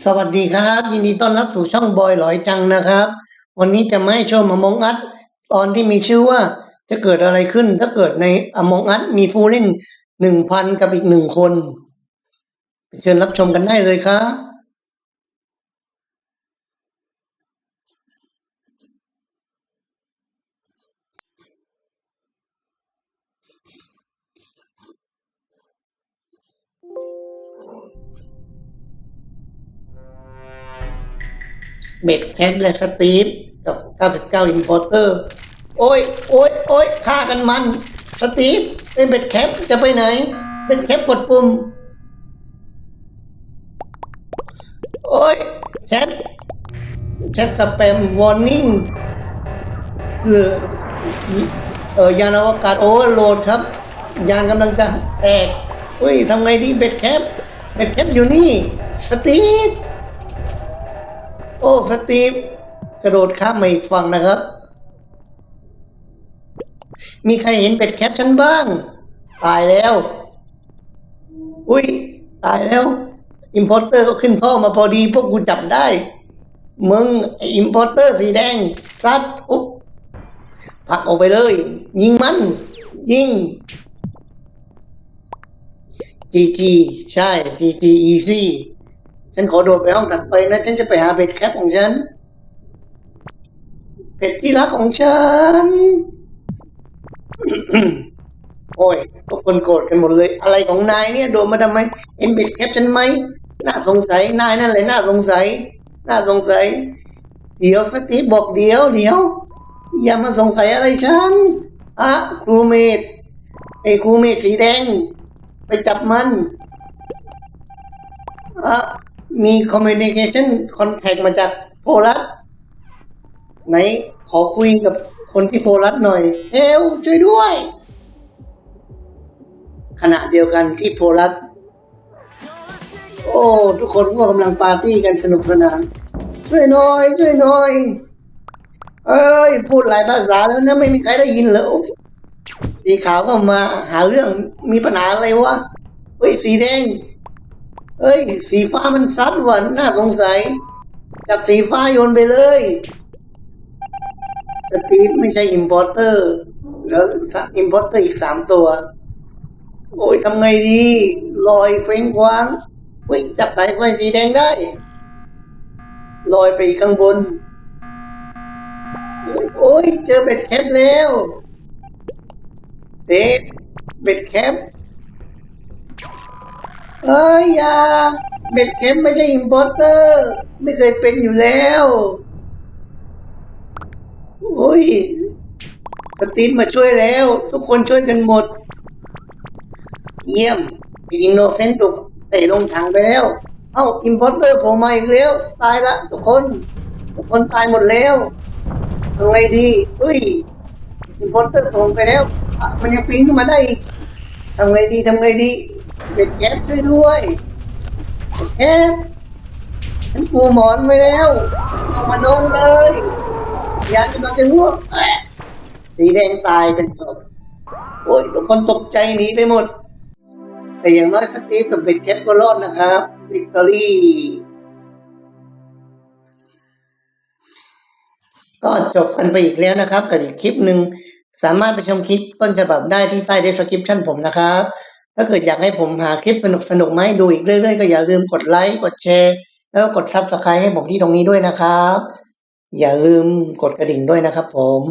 สวัสดีครับ ยินดีต้อนรับสู่ช่องบอยหลอยจังนะครับ วันนี้จะมาให้ชมอมองอัดตอนที่มีชื่อว่าจะเกิดอะไรขึ้น ถ้าเกิดในอมองอัดมีผู้เล่นหนึ่งพันกับอีกหนึ่งคน เชิญรับชมกันได้เลยครับ เบ็ดแคทและสตีฟกับ 99 อินพอร์เตอร์ โอ้ย โอ้ย โอ้ยฆ่ากันมัน สตีฟเป็นเบ็ดแคปจะไปไหน เบ็ดแคปกดปุ่ม โอ้ย แชท แชทสแปมวอร์นิ่งเออเออยานอวกาศโอเวอร์โหลดครับ ยานกำลังจะแตกเฮ้ยทำไงดีเบ็ดแคป เบ็ดแคปอยู่นี่ สตีฟ สตีฟกระโดดข้ามมาอีกฝั่งนะครับ มีใครเห็นเป็ดแคปฉันบ้าง ตายแล้ว อุ้ยตายแล้วอิมพอร์เตอร์ก็ขึ้นพ่อมาพอดี พวกกูจับได้ มึงอิมพอร์เตอร์สีแดงซัดอุ๊บผักออกไปเลย ยิงมัน ยิงจีจีใช่จีจีอีซี่ ฉันขอโดดไปห้องถัดไปนะ ฉันจะไปหาเป็ดแคปของฉันเป็ดที่รักของฉัน โอ้ยทุกคนโกรธกันหมดเลย อะไรของนายเนี่ย โดดมาทำไมเห็นเป็ดแคปฉันไหมน่าสงสัยนายนั่นเลยน่าสงสัย น่าสงสัย เดี๋ยวสตีบอกเดี๋ยวเดี๋ยวอย่ามาสงสัยอะไรฉันอะครูเมดไอ้ครูเมดสีแดง ไปจับมันอะ มีคอมมิ n นิเคชันคอนแทคมาจากโพลัสไหนขอคุยกับคนที่โพลัสหน่อยเฮลช่วยด้วย ขณะเดียวกันที่โพลัสโอ้ ทุกคนก็กำลังปาร์ตี้กันสนุกสนาน ช่วยหน่อย ช่วยหน่อย เอ้ย พูดหลายภาษาแล้วนะไม่มีใครได้ยินเหรอสีขาวก็มาหาเรื่องมีปัญหาอะไรวะเฮ้ยสีแดง เอ้ย สีฟ้ามันซัดหว่ะน่าสงสัย จับสีฟ้าโยนไปเลยสตีฟไม่ใช่อิมพอร์เตอร์แล้วอิมพอร์เตอร์อีกสามตัว โอ้ยทำไงดีลอยเฟ้งคว้างเฮ้ยจับสายไฟสีแดงได้ ลอยไปข้างบน โอ้ยเจอเบ็ดแคปแล้วเด็ดเบ็ดแคป เอ้ยยาเบ็ดเข็มไม่ใช่อิมพอร์เตอร์ ไม่เคยเป็นอยู่แล้ว โอ้ยสตีนมาช่วยแล้ว ทุกคนช่วยกันหมด เยี่ยมอินโนเซนต์ถูกเตะลงถังไปแล้ว เอ้าอิมพอร์เตอร์ผมมาอีกแล้ว ตายละทุกคน ทุกคนตายหมดแล้วทำไงดีเฮ้ยอิมพอร์เตอร์ส่งไปแล้ว มันยังปีนขึ้นมาได้อีกทำไงดีทำไงดี เด็กแก๊ปช่วยด้วยแก๊ปฉันปูหมอนไว้แล้วเอามานอนเลยยากจะมาจะง่วงสีแดงตายเป็นศพโอ้ยทุกคนตกใจหนีไปหมด แต่อย่างน้อยสตีฟกับเบ็ดแคปก็รอดนะครับวิกตอรี่ก็จบกันไปอีกแล้วนะครับ กับอีกคลิปหนึ่งสามารถไปชมคลิปต้นฉบับได้ที่ใต้ description ผมนะครับ ถ้าเกิดอยากให้ผมหาคลิปสนุกสนุกๆมาให้ดูอีกเรื่อยๆ ก็อย่าลืมกดไลค์กดแชร์ แล้วก็กด subscribe ให้ผมที่ตรงนี้ด้วยนะครับ อย่าลืมกดกระดิ่งด้วยนะครับผม